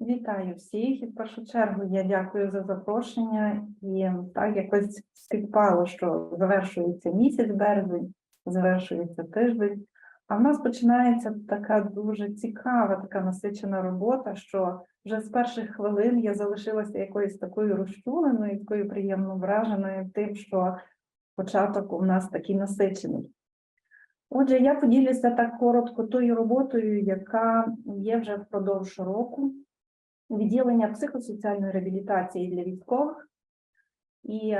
Вітаю всіх. І в першу чергу я дякую за запрошення. І так якось співпало, що завершується місяць березень, завершується тиждень. А в нас починається така дуже цікава, така насичена робота, що вже з перших хвилин я залишилася якоюсь такою розчуленою, такою приємно враженою тим, що початок у нас такий насичений. Отже, я поділюся так коротко тою роботою, яка є вже впродовж року відділення психосоціальної реабілітації для військових. І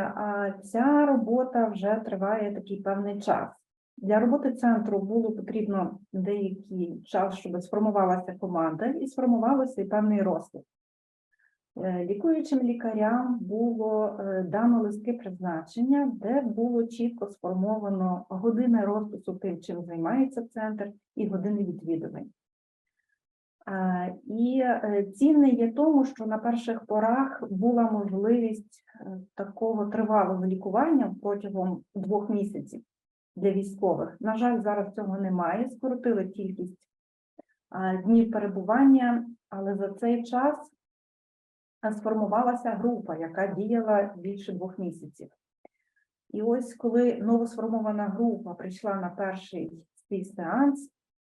ця робота вже триває такий певний час. Для роботи центру було потрібно деякий час, щоб сформувалася команда і сформувався і певний розклад. Е, Лікуючим лікарям було е, дано листки призначення, де було чітко сформовано години розпису тим, чим займається центр, і години відвідувань. І е, цінне є тому, що на перших порах була можливість е, такого тривалого лікування протягом двох місяців для військових. На жаль, зараз цього немає. Скоротили кількість днів перебування, але за цей час сформувалася група, яка діяла більше двох місяців. І ось коли новосформована група прийшла на перший свій сеанс,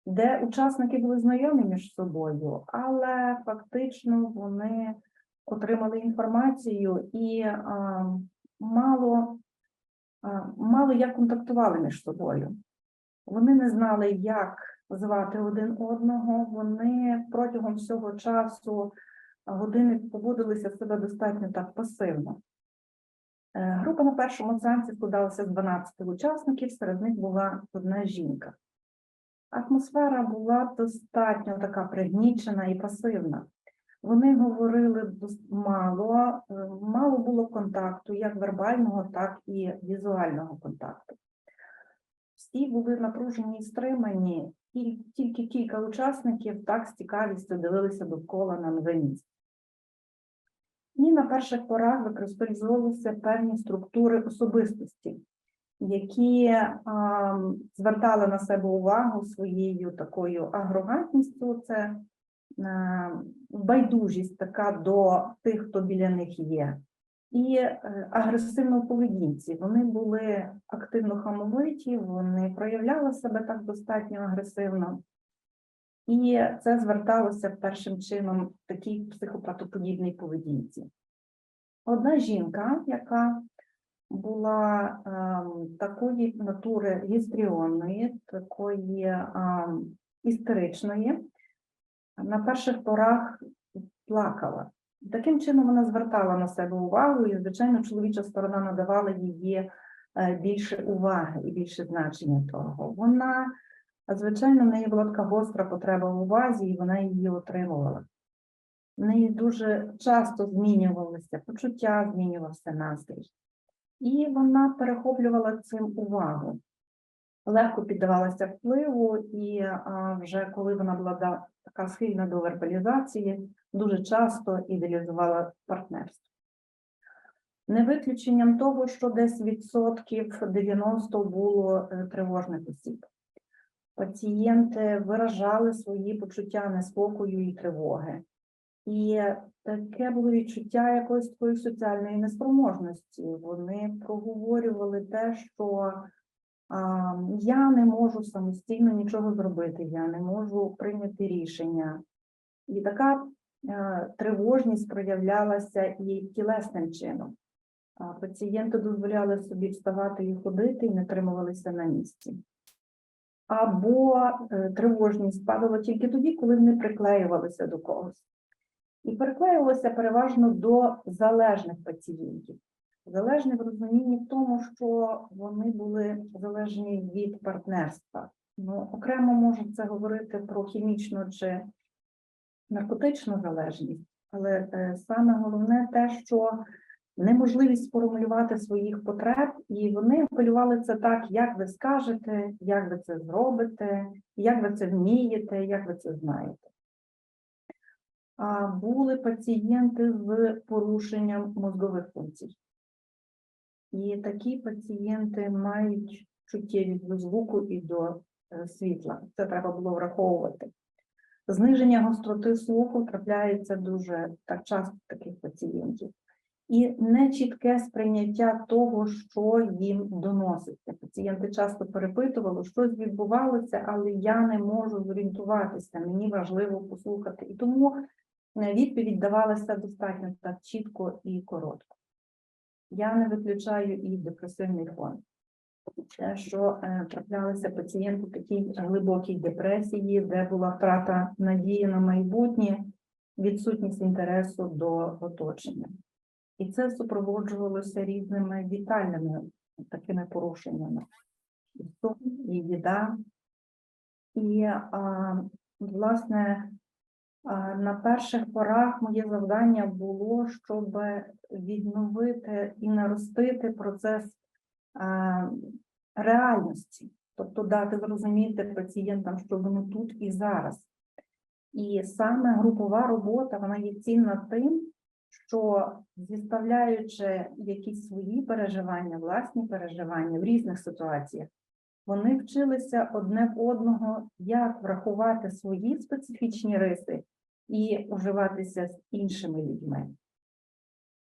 де учасники були знайомі між собою, але фактично вони отримали інформацію і а, мало, а, мало як контактували між собою. Вони не знали, як звати один одного. Вони протягом всього часу години поводилися себе достатньо так пасивно. Е, Група на першому сеансі складалася з 12 учасників, серед них була одна жінка. Атмосфера була достатньо така пригнічена і пасивна. Вони говорили мало, е, мало було контакту, як вербального, так і візуального контакту. Всі були напружені і стримані, і тільки кілька учасників так з цікавістю дивилися довкола на нове. І на перших порах використовувалися певні структури особистості, які звертали на себе увагу своєю такою агрогантністю, це а, байдужість така до тих, хто біля них є, і е, агресивно поведінці. Вони були активно хамовиті, вони проявляли себе так достатньо агресивно. І це зверталося першим чином в такій психопатоподібній поведінці. Одна жінка, яка була ем, такої натури гістріонної, такої ем, істеричної, на перших порах плакала. Таким чином вона звертала на себе увагу, і, звичайно, чоловіча сторона надавала її е, більше уваги і більше значення того. Вона, звичайно, в неї була така гостра потреба в увазі, і вона її отримувала. В неї дуже часто змінювалися почуття, змінювався настрій. І вона перехоплювала цим увагу, легко піддавалася впливу, і а, вже коли вона була така схильна до вербалізації, дуже часто ідеалізувала партнерство. Не виключенням того, що десь відсотків 90 було е, тривожних осіб. Пацієнти виражали свої почуття неспокою і тривоги. І таке було відчуття якоїсь такої соціальної неспроможності. Вони проговорювали те, що а, я не можу самостійно нічого зробити, я не можу прийняти рішення. І така е, тривожність проявлялася і тілесним чином. А, Пацієнти дозволяли собі вставати і ходити, і не тримувалися на місці. Або е, тривожність падала тільки тоді, коли вони приклеювалися до когось і переклеювалося переважно до залежних пацієнтів. Залежні в розумінні в тому, що вони були залежні від партнерства. Ну, окремо можна це говорити про хімічну чи наркотичну залежність, але е, саме головне те, що неможливість сформулювати своїх потреб, і вони апелювали це так, як ви скажете, як ви це зробите, як ви це вмієте, як ви це знаєте були пацієнти з порушенням мозгових функцій. І такі пацієнти мають чуттєвість до звуку і до е, світла. Це треба було враховувати. Зниження гостроти слуху трапляється дуже так часто таких пацієнтів. І нечітке сприйняття того, що їм доноситься. Пацієнти часто перепитували, що відбувалося, але я не можу зорієнтуватися, мені важливо послухати. І тому відповідь давалася достатньо так чітко і коротко. Я не виключаю і депресивний фон. Те, що е, траплялися пацієнти в такій глибокій депресії, де була втрата надії на майбутнє, відсутність інтересу до оточення. І це супроводжувалося різними вітальними такими порушеннями. І сон, і їда. І, а, власне, на перших порах моє завдання було, щоб відновити і наростити процес реальності, тобто дати зрозуміти пацієнтам, що вони тут і зараз. І саме групова робота вона є цінна тим, що зіставляючи якісь свої переживання, власні переживання в різних ситуаціях, вони вчилися одне в одного, як врахувати свої специфічні риси і уживатися з іншими людьми.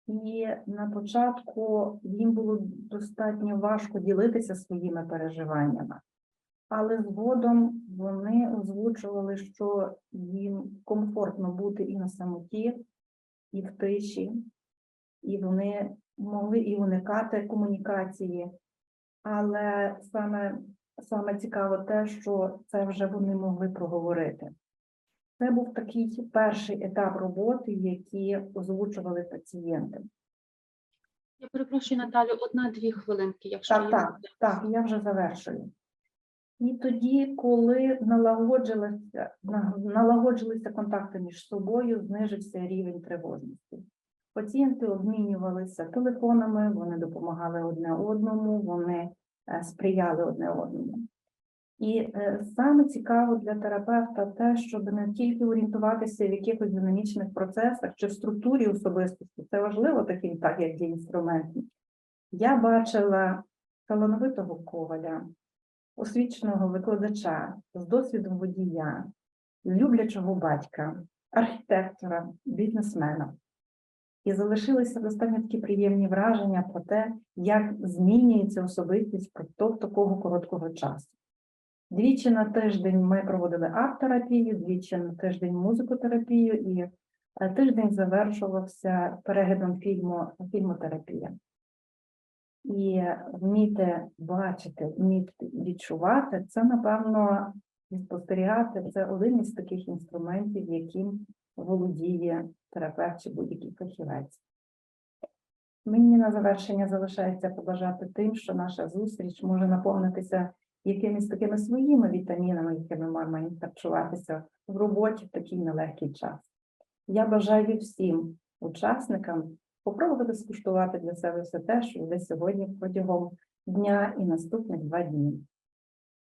І на початку їм було достатньо важко ділитися своїми переживаннями, але згодом вони озвучували, що їм комфортно бути і на самоті, і в тиші, і вони могли і уникати комунікації. Але саме, саме цікаво те, що це вже вони могли проговорити. Це був такий перший етап роботи, який озвучували пацієнти. Я перепрошую, Наталю, одна-дві хвилинки, якщо Так, є. так, так, я вже завершую. І тоді, коли налагоджилися, налагоджилися контакти між собою, знижився рівень тривожності. Пацієнти обмінювалися телефонами, вони допомагали одне одному, вони е, сприяли одне одному. І е, саме цікаво для терапевта те, щоб не тільки орієнтуватися в якихось динамічних процесах чи в структурі особистості, це важливо таким, так як є інструментом. Я бачила талановитого коваля, освіченого викладача з досвідом водія, люблячого батька, архітектора, бізнесмена. І залишилися достатньо такі приємні враження про те, як змінюється особистість впродовж такого короткого часу. Двічі на тиждень ми проводили арт-терапію, двічі на тиждень музикотерапію, і е, тиждень завершувався переглядом фільму фільмотерапія. І вміти бачити, вміти відчувати, це, напевно, і спостерігати це один із таких інструментів, яким володіє терапевт чи будь-який фахівець. Мені на завершення залишається побажати тим, що наша зустріч може наповнитися якимись такими своїми вітамінами, якими ми маємо харчуватися в роботі в такий нелегкий час. Я бажаю всім учасникам попробувати скуштувати для себе все те, що буде сьогодні протягом дня і наступних два дні.